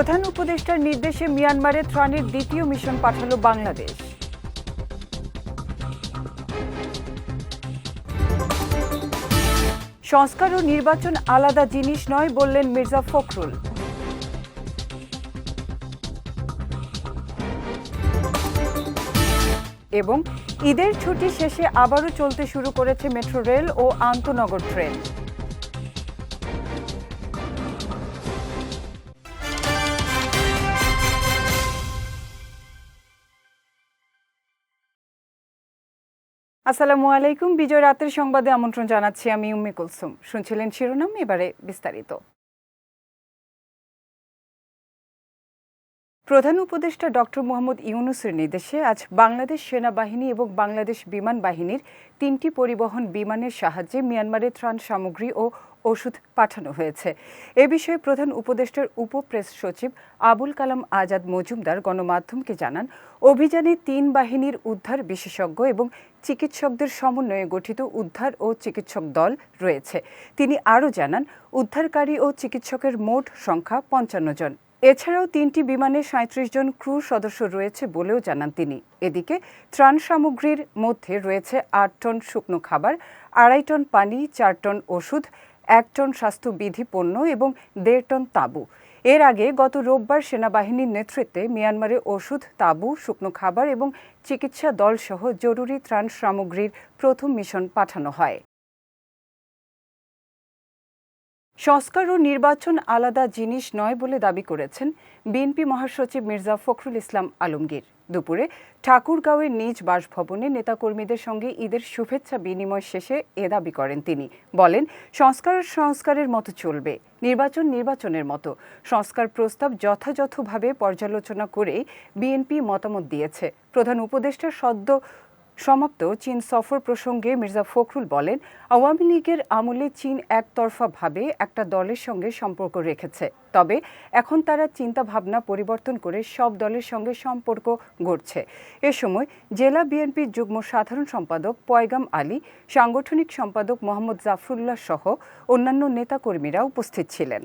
প্রধান উপদেষ্টার নির্দেশে মিয়ানমারে ত্রাণের দ্বিতীয় মিশন পাঠালো বাংলাদেশ। সংস্কার ও নির্বাচন আলাদা জিনিস নয় বললেন মির্জা ফখরুল। এবং ঈদের ছুটি শেষে আবারও চলতে শুরু করেছে মেট্রো রেল ও আন্তনগর ট্রেন। আসসালামু আলাইকুম। বিজয় রাতের সংবাদে আমন্ত্রণ জানাচ্ছি আমি উম্মে কুলসুম। শুনছিলেন শিরোনাম, এবারে বিস্তারিত। প্রধান উপদেষ্টা ডক্টর মোহাম্মদ ইউনুসের নির্দেশে আজ বাংলাদেশ সেনাবাহিনী এবং বাংলাদেশ বিমান বাহিনীর তিনটি পরিবহন বিমানের সাহায্যে মিয়ানমারের ত্রাণ সামগ্রী ও ওষুধ পাঠানো হয়েছে। এ বিষয়ে প্রধান উপদেষ্টার উপ প্রেস সচিব আবুল কালাম আজাদ মজুমদার গণমাধ্যমকে জানান, অভিযানে তিন বাহিনীর উদ্ধার বিশেষজ্ঞ এবং চিকিৎসকদের সমন্বয়ে গঠিত উদ্ধার ও চিকিৎসক দল রয়েছে। তিনি আরও জানান, উদ্ধারকারী ও চিকিৎসকের মোট সংখ্যা পঞ্চান্ন জন। এছাড়াও তিনটি বিমানে সাঁত্রিশ জন ক্রু সদস্য রয়েছে বলেও জানান তিনি। এদিকে ত্রাণ সামগ্রীর মধ্যে রয়েছে আট টন শুকনো খাবার, আড়াই টন পানি, চার টন ওষুধ এক টন স্বাস্থ্যবিধি পণ্য এবং দেড় টন তাঁবু। এর আগে গত রোববার সেনাবাহিনীর নেতৃত্বে মিয়ানমারে ওষুধ, তাঁবু, শুকনো খাবার এবং চিকিৎসা দলসহ জরুরি ত্রাণ সামগ্রীর প্রথম মিশন পাঠানো হয়। সংস্কার ও নির্বাচন আলাদা জিনিস নয় বলে দাবি করেছেন বিএনপি মহাসচিব মির্জা ফখরুল ইসলাম আলমগীর। দুপুরে ঠাকুরগাঁওয়ের নিজ বাসভবনে নেতাকর্মীদের সঙ্গে ঈদের শুভেচ্ছা বিনিময় শেষে এ দাবি করেন তিনি। বলেন, সংস্কার সংস্কারের মতো চলবে, নির্বাচন নির্বাচনের মতো। সংস্কার প্রস্তাব যথাযথভাবে পর্যালোচনা করে বিএনপি মতামত দিয়েছে। প্রধান উপদেষ্টা সদ্য সমাপ্ত চীন সফর প্রসঙ্গে মির্জা ফখরুল বলেন, আওয়ামী লীগের আমলে চীন একতরফাভাবে একটা দলের সঙ্গে সম্পর্ক রেখেছে। তবে এখন তারা চিন্তা ভাবনা পরিবর্তন করে সব দলের সঙ্গে সম্পর্ক গড়ছে। এ সময় জেলা বিএনপির যুগ্ম সাধারণ সম্পাদক পয়গাম আলী, সাংগঠনিক সম্পাদক মোহাম্মদ জাফরুল্লাহ সহ অন্যান্য নেতাকর্মীরা উপস্থিত ছিলেন।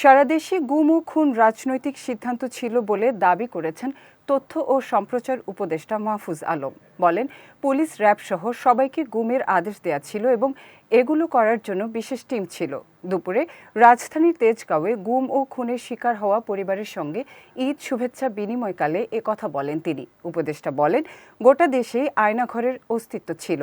সারা দেশে গুম ও খুন রাজনৈতিক সিদ্ধান্ত ছিল বলে দাবি করেছেন তথ্য ও সম্প্রচার উপদেষ্টা মাহফুজ আলম। বলেন, পুলিশ, র্যাব সহ সবাইকে গুমের আদেশ দেওয়া ছিল এবং এগুলো করার জন্য বিশেষ টিম ছিল। দুপুরে রাজধানীর তেজগাঁওয়ে গুম ও খুনের শিকার হওয়া পরিবারের সঙ্গে ঈদ শুভেচ্ছা বিনিময়কালে এ কথা বলেন তিনি। উপদেষ্টা বলেন, গোটা দেশেই আয়নাঘরের অস্তিত্ব ছিল।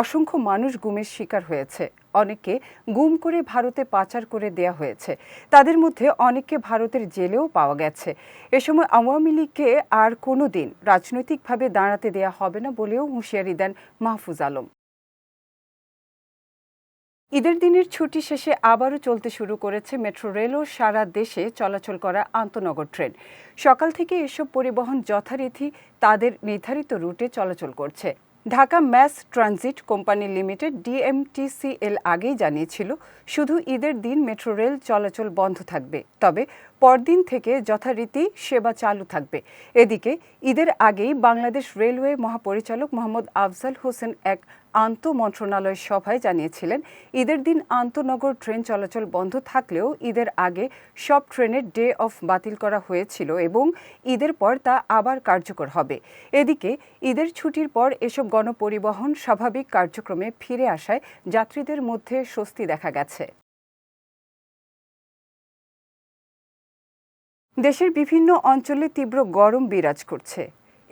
অসংখ্য মানুষ গুমের শিকার হয়েছে। অনেককে গুম করে ভারতে পাচার করে দেয়া হয়েছে। তাদের মধ্যে অনেককে ভারতের জেলেও পাওয়া গেছে। এ সময় আওয়ামী লীগকে আর কোনো দিন রাজনৈতিকভাবে দাঁড়াতে দেয়া হবে না বলেও হুঁশিয়ারি দেন মাহফুজ আলম। ঈদের দিনের ছুটি শেষে আবারও চলতে শুরু করেছে মেট্রো রেলও সারা দেশে চলাচল করা আন্তনগর ট্রেন। সকাল থেকে এসব পরিবহন যথারীতি তাদের নির্ধারিত রুটে চলাচল করছে। Dhaka mass transit company limited DMTCL আগেই জানিয়েছিল, শুধু ঈদের দিন মেট্রো রেল চলাচল বন্ধ থাকবে, তবে পরদিন থেকে যথারীতি সেবা চালু থাকবে। এদিকে ঈদের আগেই বাংলাদেশ রেলওয়ে মহাপরিচালক মোহাম্মদ আফজাল হোসেন এক আন্ত মন্ত্রণালয় সভায় জানিয়েছিলেন, ঈদের দিন আন্তনগর ট্রেন চলাচল বন্ধ থাকলেও ঈদের আগে সব ট্রেনের ডে অফ বাতিল করা হয়েছিল এবং ঈদের পর তা আবার কার্যকর হবে। এদিকে, ঈদের ছুটির পর এসব গণপরিবহন স্বাভাবিক কার্যক্রমে ফিরে আসায় যাত্রীদের মধ্যে স্বস্তি দেখা গেছে। দেশের বিভিন্ন অঞ্চলে তীব্র গরম বিরাজ করছে।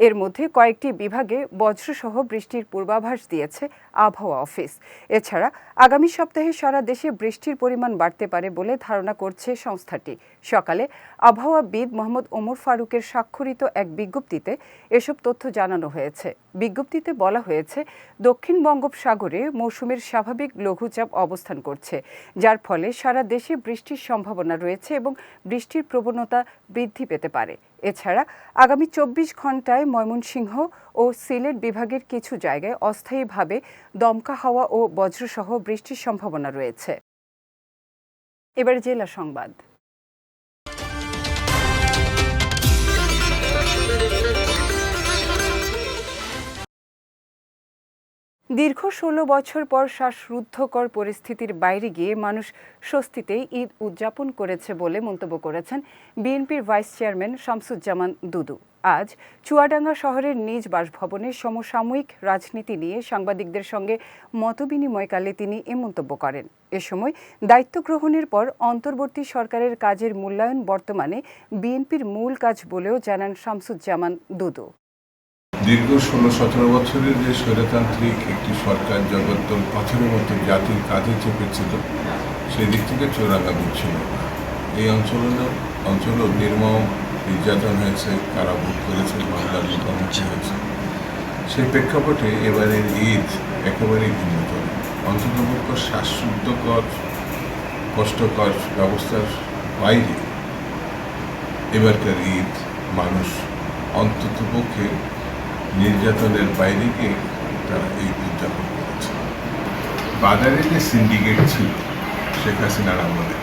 এর মধ্যে কয়েকটি বিভাগে বজ্রসহ বৃষ্টির পূর্বাভাস দিয়েছে আবহাওয়া অফিস। এছাড়া আগামী সপ্তাহে সারা দেশে বৃষ্টির পরিমাণ বাড়তে পারে বলে ধারণা করছে সংস্থাটি। সকালে আবহাওয়াবিদ মোহাম্মদ ওমর ফারুকের স্বাক্ষরিত এক বিজ্ঞপ্তিতে এসব তথ্য জানানো হয়েছে। বিজ্ঞপ্তিতে বলা হয়েছে, দক্ষিণ বঙ্গোপসাগরে মৌসুমের স্বাভাবিক লঘুচাপ অবস্থান করছে, যার ফলে সারা দেশে বৃষ্টির সম্ভাবনা রয়েছে এবং বৃষ্টির প্রবণতা বৃদ্ধি পেতে পারে। এছাড়া আগামী চব্বিশ ঘন্টায় ময়মনসিংহ ও সিলেট বিভাগের কিছু জায়গায় অস্থায়ীভাবে দমকা হাওয়া ও বজ্রসহ বৃষ্টির সম্ভাবনা রয়েছে। এবার জেলা সংবাদ। দীর্ঘ ষোলো বছর পর শ্বাসরুদ্ধকর পরিস্থিতির বাইরে গিয়ে মানুষ স্বস্তিতেই ঈদ উদযাপন করেছে বলে মন্তব্য করেছেন বিএনপির ভাইস চেয়ারম্যান শামসুজ্জামান দুদু। আজ চুয়াডাঙ্গা শহরের নিজ বাসভবনে সমসাময়িক রাজনীতি নিয়ে সাংবাদিকদের সঙ্গে মতবিনিময়কালে তিনি এ মন্তব্য করেন। এ সময় দায়িত্ব গ্রহণের পর অন্তর্বর্তী সরকারের কাজের মূল্যায়ন বর্তমানে বিএনপির মূল কাজ বলেও জানান শামসুজ্জামান দুদু। দীর্ঘ ষোলো সতেরো বছরের যে স্বৈরতান্ত্রিক একটি সরকার জগত্তর পাথরের মতো জাতির কাজে চেপেছিল সেই দিক থেকে চোরাঙ্গা ছিল এই অঞ্চলেও অঞ্চলেও নির্মম নির্যাতন হয়েছে কারাভোগ করেছে বাংলার মুখোমুখি হয়েছে। সেই প্রেক্ষাপটে এবারের ঈদ একেবারেই ভিন্নতর। অন্ততপক্ষ শ্বাসরুদ্ধকর কষ্টকর ব্যবস্থার বাইরে এবারকার ঈদ মানুষ অন্ততপক্ষে নির্যাতনের বাইরে গিয়ে তারা এই উদযাপন করেছে। বাজারে যে সিন্ডিকেট ছিল, শেখ হাসিনার আমলে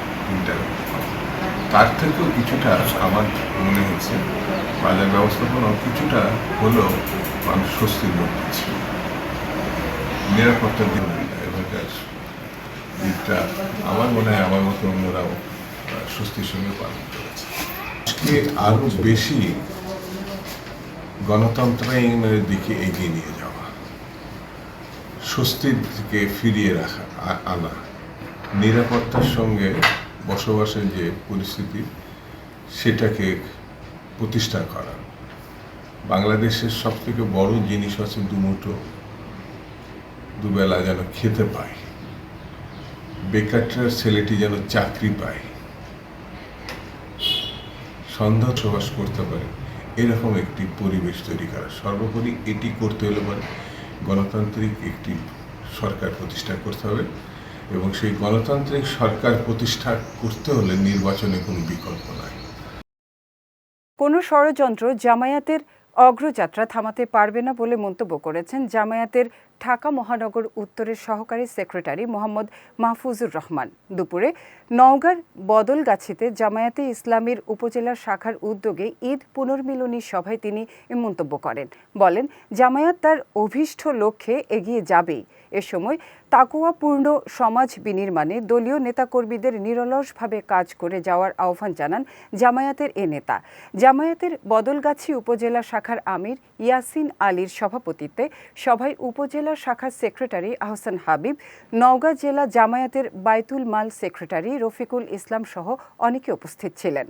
তার থেকেও কিছুটা আমার মনে হচ্ছে বাজার ব্যবস্থাপনা কিছুটা হলেও মানুষ স্বস্তির মধ্যে ছিল। নিরাপত্তার দিন এবারকার ঈদটা আমার মনে হয় আমার মতো অন্যরাও স্বস্তির সঙ্গে পালন করেছে। আজকে আরও বেশি গণতন্ত্রায়নের দিকে এগিয়ে নিয়ে যাওয়া, স্বস্তির দিকে ফিরিয়ে রাখা আনা, নিরাপত্তার সঙ্গে বসবাসের যে পরিস্থিতি, সেটাকে প্রতিষ্ঠা করা। বাংলাদেশের সব থেকে বড় জিনিস হচ্ছে দুমুঠো, দুবেলা যেন খেতে পায়। বেকারটার ছেলেটি যেন চাকরি পায়। সন্ধ্যা প্রবাস করতে পারে। এরকম একটি পরিবেশ তৈরি করা। সর্বোপরি এটি করতে হলে পরে গণতান্ত্রিক একটি সরকার প্রতিষ্ঠা করতে হবে এবং সেই গণতান্ত্রিক সরকার প্রতিষ্ঠা করতে হলে নির্বাচনে কোনো বিকল্প নাই। কোনো ষড়যন্ত্র জামায়াতের অগ্রযাত্রা থামাতে পারবে না বলে মন্তব্য করেছেন জামায়াতের ঢাকা মহানগর উত্তরের সহকারী সেক্রেটারি মোহাম্মদ মাহফুজুর রহমান। দুপুরে নওগাঁর বদলগাছিতে জামায়াতে ইসলামীর উপজেলা শাখার উদ্যোগে ঈদ পুনর্মিলনী সভায় তিনি মন্তব্য করেন। বলেন, জামায়াত তার অভীষ্ট লক্ষ্যে এগিয়ে যাবেই। এ সময় তাকুয়াপূর্ণ সমাজ বিনির্মাণে দলীয় নেতাকর্মীদের নিরলসভাবে কাজ করে যাওয়ার আহ্বান জানান জামায়াতের এ নেতা। জামায়াতের বদলগাছি উপজেলা শাখার আমির ইয়াসিন আলীর সভাপতিত্বে সভায় উপজেলা শাখার সেক্রেটারি আহসান হাবিব নওগাঁ জেলা জামায়াতের বাইতুল মাল সেক্রেটারি রফিকুল ইসলাম সহ অনেকে উপস্থিত ছিলেন।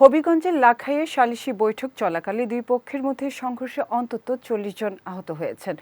হবিগঞ্জের লাখাইয়ে সালিশি বৈঠক চলাকালে দুই পক্ষের মধ্যে সংঘর্ষে অন্তত চল্লিশ জন আহত হয়েছেন।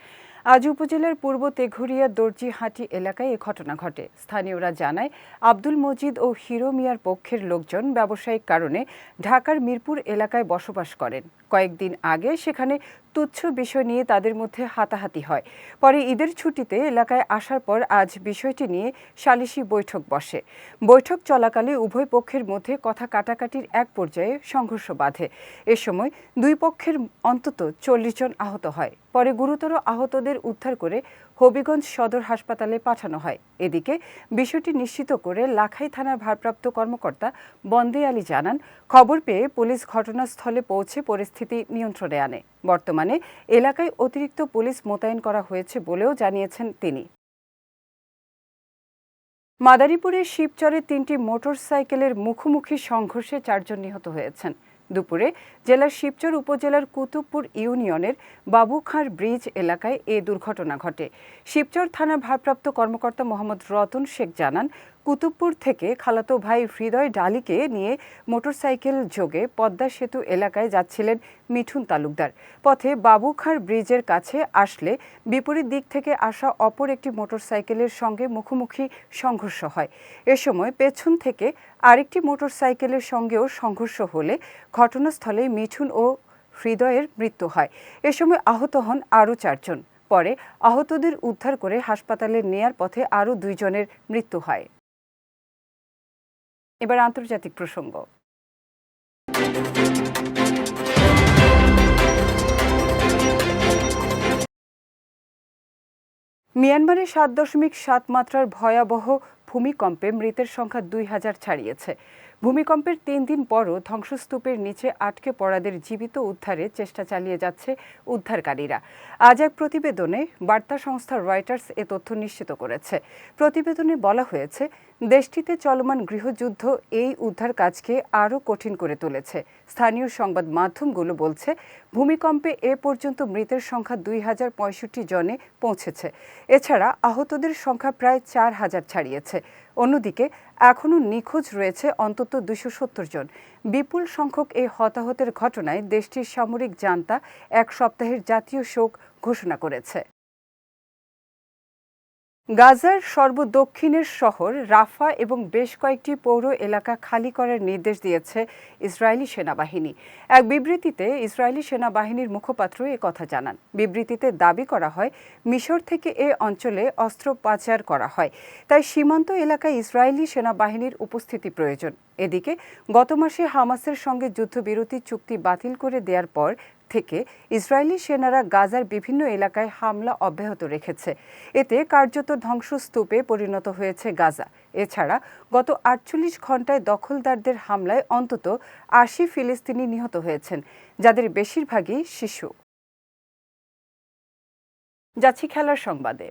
আজ উপজেলার পূর্ব তেঘুরিয়া দর্জিহাটি এলাকায় এ ঘটনা ঘটে। স্থানীয়রা জানায় আব্দুল মজিদ ও হিরো মিয়ার পক্ষের লোকজন ব্যবসায়িক কারণে ঢাকার মিরপুর এলাকায় বসবাস করেন। কয়েকদিন আগে সেখানে তুচ্ছ বিষয় নিয়ে তাদের মধ্যে হাতাহাতি হয়। পরে ঈদের ছুটিতে এলাকায় আসার পর আজ বিষয়টি নিয়ে সালিশি বৈঠক বসে। বৈঠক চলাকালে উভয় পক্ষের মধ্যে কথা কাটাকাটির এক পর্যায়ে সংঘর্ষ বাধে। এ সময় দুই পক্ষের অন্তত চল্লিশ জন আহত হয়। পরে গুরুতর আহতদের উদ্ধার করে হবিগঞ্জ সদর হাসপাতালে পাঠানো হয়। এদিকে বিষয়টি নিশ্চিত করে লাখাই থানার ভারপ্রাপ্ত কর্মকর্তা বন্দে আলী জানান, খবর পেয়ে পুলিশ ঘটনাস্থলে পৌঁছে পরিস্থিতি নিয়ন্ত্রণে আনে। বর্তমানে এলাকায় অতিরিক্ত পুলিশ মোতায়েন করা হয়েছে বলেও জানিয়েছেন তিনি। মাদারীপুরের শিবচরে তিনটি মোটরসাইকেলের মুখোমুখি সংঘর্ষে চারজন নিহত হয়েছেন। দুপুরে জেলার শিবচর উপজেলার কুতুবপুর ইউনিয়নের বাবুখাঁর ব্রিজ এলাকায় এ দুর্ঘটনা ঘটে। শিবচর থানার ভারপ্রাপ্ত কর্মকর্তা মোহাম্মদ রতন শেখ জানান কুতুবপুর থেকে খালাতো ভাই হৃদয় ডালিকে নিয়ে মোটরসাইকেল যোগে পদ্মা সেতু এলাকায় যাচ্ছিলেন মিঠুন তালুকদার। পথে বাবুখাঁর ব্রিজের কাছে আসলে বিপরীত দিক থেকে আসা অপর একটি মোটরসাইকেলের সঙ্গে মুখোমুখি সংঘর্ষ হয়। এ সময় পেছন থেকে আরেকটি মোটরসাইকেলের সঙ্গেও সংঘর্ষ হলে ঘটনাস্থলে মিঠুন ও হৃদয়ের মৃত্যু হয়। এ সময় আহত হন আরও চারজন। পরে আহতদের উদ্ধার করে হাসপাতালে নেয়ার পথে আরও দুইজনের মৃত্যু হয়। এবার আন্তর্জাতিক প্রসঙ্গ। মিয়ানমারে সাত দশমিক সাত মাত্রার ভয়াবহ ভূমিকম্পে মৃতের সংখ্যা দুই হাজার ছাড়িয়েছে। ভূমিকম্পের তিন দিন পরও ধ্বংসস্তূপের নিচে আটকে পড়াদের জীবিত উদ্ধারে চেষ্টা চালিয়ে যাচ্ছে উদ্ধারকারীরা। আজ এক প্রতিবেদনে বার্তা সংস্থা রয়টার্স এ তথ্য নিশ্চিত করেছে। প্রতিবেদনে বলা হয়েছে, দেশটিতে চলমান গৃহযুদ্ধ এই উদ্ধার কাজকে আরও কঠিন করে তুলেছে। স্থানীয় সংবাদ মাধ্যমগুলো বলছে, ভূমিকম্পে এ পর্যন্ত মৃতের সংখ্যা দুই হাজার পঁয়ষট্টি জনে পৌঁছেছে। এছাড়া আহতদের সংখ্যা প্রায় চার হাজার ছাড়িয়েছে। অন্যদিকে, এখনও নিখোঁজ রয়েছে অন্তত দুশো সত্তর জন। বিপুল সংখ্যক এই হতাহতের ঘটনায় দেশটির সামরিক জান্তা এক সপ্তাহের জাতীয় শোক ঘোষণা করেছে। গাজার সর্বদক্ষিণের শহর রাফা এবং বেশ কয়েকটি পৌর এলাকা খালি করার নির্দেশ দিয়েছে ইসরায়েলি সেনাবাহিনী। এক বিবৃতিতে ইসরায়েলি সেনাবাহিনীর মুখপাত্র এ কথা জানান। বিবৃতিতে দাবি করা হয়, মিশর থেকে এ অঞ্চলে অস্ত্র পাচার করা হয়। তাই সীমান্ত এলাকায় ইসরায়েলি সেনাবাহিনীর উপস্থিতি প্রয়োজন। এদিকে, গত মাসে হামাসের সঙ্গে যুদ্ধবিরতি চুক্তি বাতিল করে দেওয়ার পর থেকে ইসরায়েলি সেনারা গাজার বিভিন্ন এলাকায় হামলা অব্যাহত রেখেছে। এতে কার্যত ধ্বংসস্তূপে পরিণত হয়েছে গাজা। এছাড়া গত আটচল্লিশ ঘন্টায় দখলদারদের হামলায় অন্তত আশি ফিলিস্তিনি নিহত হয়েছেন, যাদের বেশিরভাগই শিশু। যাচ্ছি খেলার সংবাদে।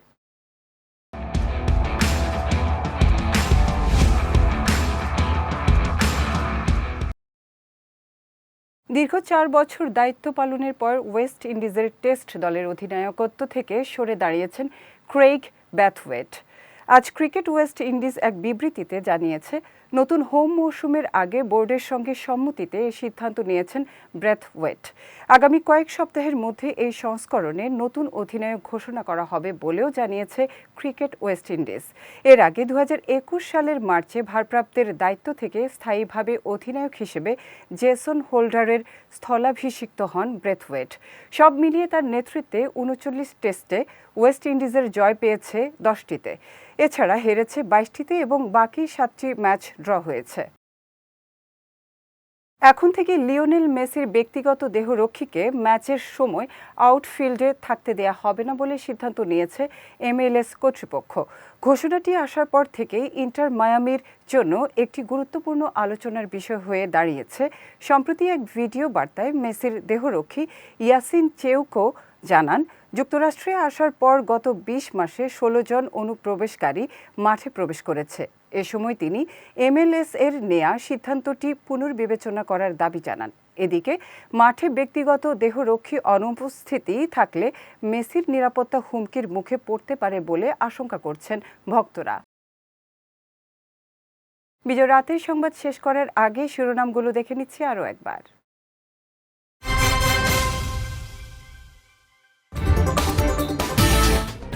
দীর্ঘ চার বছর দায়িত্ব পালনের পর ওয়েস্ট ইন্ডিজের টেস্ট দলের অধিনায়কত্ব থেকে সরে দাঁড়িয়েছেন ক্রেইগ ব্যাথওয়েট। আজ ক্রিকেট ওয়েস্ট ইন্ডিজ এক বিবৃতিতে জানিয়েছে নতুন হোম মৌসুমের আগে বোর্ডের সঙ্গে সম্মতিতে এই সিদ্ধান্ত নিয়েছেন ব্রেথওয়েট আগামী কয়েক সপ্তাহের মধ্যে এই সংস্করণে নতুন অধিনায়ক ঘোষণা করা হবে বলেও জানিয়েছে ক্রিকেট ওয়েস্ট ইন্ডিজ। এর আগে দু হাজার একুশ সালের মার্চে ভারপ্রাপ্তের দায়িত্ব থেকে স্থায়ীভাবে অধিনায়ক হিসেবে জেসন হোল্ডারের স্থলাভিষিক্ত হন ব্রেথওয়েট সব মিলিয়ে তার নেতৃত্বে উনচল্লিশ টেস্টে ওয়েস্ট ইন্ডিজের জয় পেয়েছে দশটিতে। এছাড়া হেরেছে বাইশটিতে এবং বাকি সাতটি ম্যাচ ড্র হয়েছে। এখন থেকে লিওনেল মেসির ব্যক্তিগত দেহরক্ষীকে ম্যাচের সময় আউটফিল্ডে থাকতে দেয়া হবে না বলে সিদ্ধান্ত নিয়েছে এমএলএস কর্তৃপক্ষ। ঘোষণাটি আসার পর থেকেই ইন্টার মায়ামির জন্য একটি গুরুত্বপূর্ণ আলোচনার বিষয় হয়ে দাঁড়িয়েছে। সম্প্রতি এক ভিডিও বার্তায় মেসির দেহরক্ষী ইয়াসিন চেউকো জানান, যুক্তরাষ্ট্রে আসার পর গত ২০ মাসে ষোলো জন অনুপ্রবেশকারী মাঠে প্রবেশ করেছে। এ সময় তিনি এমএলএস এর নেয়া সিদ্ধান্তটি পুনর্বিবেচনা করার দাবি জানান। এদিকে, মাঠে ব্যক্তিগত দেহরক্ষী অনুপস্থিতি থাকলে মেসির নিরাপত্তা হুমকির মুখে পড়তে পারে বলে আশঙ্কা করছেন ভক্তরা। বিজয় রাতের সংবাদ শেষ করার আগে শিরোনামগুলো দেখে নিচ্ছি আরও একবার।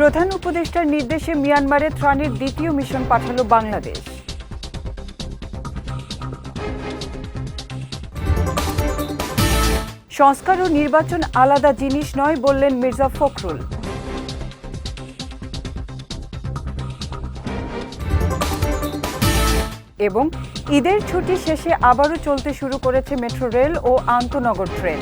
প্রধান উপদেষ্টার নির্দেশে মিয়ানমারে ত্রাণের দ্বিতীয় মিশন পাঠালো বাংলাদেশ। সংস্কার ও নির্বাচন আলাদা জিনিস নয় বললেন মির্জা ফখরুল। এবং ঈদের ছুটি শেষে আবারও চলতে শুরু করেছে মেট্রো রেল ও আন্তনগর ট্রেন।